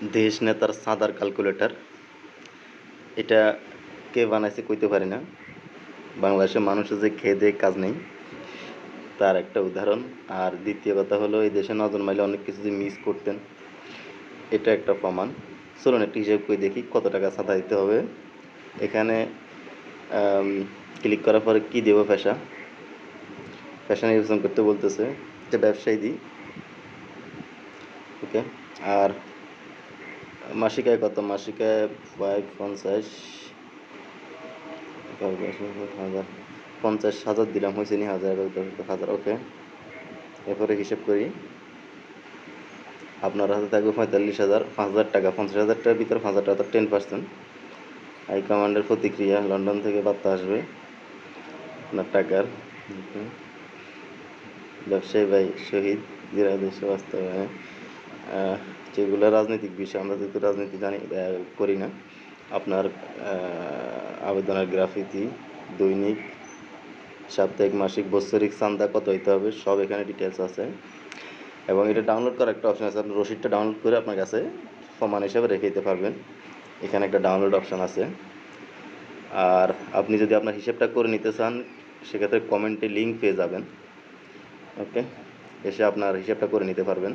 দেশ নেতার সাদার ক্যালকুলেটর এটা কে বানাইছে কইতে পারি না। বাংলাদেশের মানুষের যে খেয়ে কাজ নেই, তার একটা উদাহরণ। আর দ্বিতীয় কথা হলো, এই দেশে নজর মাইলে অনেক কিছু যে মিস করতেন, এটা একটা প্রমাণ। চলুন একটা হিসেব করে দেখি কত টাকা সাদা দিতে হবে। এখানে ক্লিক করার পরে কি দেবো পেশা? পেশা নির্বাচন করতে বলতেছে যে ব্যবসায়ী দিই ওকে আর মাসিকায় কত? মাসিকায় ফাইভ পঞ্চাশ হাজার পঞ্চাশ, হাজার দিলাম, হয়েছে নি হাজার হাজার ওকে এরপরে হিসেব করি। আপনার হাতে থাকবে পঁয়তাল্লিশ হাজার, পাঁচ হাজার টাকা, পঞ্চাশ হাজার টাকার ভিতরে পাঁচ হাজার টাকা টেন পার্সেন্ট হাই কমান্ডের প্রতিক্রিয়া লন্ডন থেকে বার্তা আসবে। আপনার টাকার ব্যবসায়ী ভাই শহীদ দেশে বাস্তবায়নে। যেগুলো রাজনৈতিক বিষয়, আমরা যেহেতু রাজনীতি জানি করি না। আপনার আবেদনের গ্রাফিতি, দৈনিক, সাপ্তাহিক, মাসিক বৎসরিক চান্দা কত হইতে হবে, সব এখানে ডিটেলস আছে। এবং এটা ডাউনলোড করার একটা অপশন আছে, আপনি রসিদটা ডাউনলোড করে আপনার কাছে প্রমাণ হিসাবে রেখে দিতে পারবেন। এখানে একটা ডাউনলোড অপশন আছে। আর আপনি যদি আপনার হিসেবটা করে নিতে চান, সেক্ষেত্রে কমেন্টে লিঙ্ক পেয়ে যাবেন। ওকে এসে আপনার হিসেবটা করে নিতে পারবেন।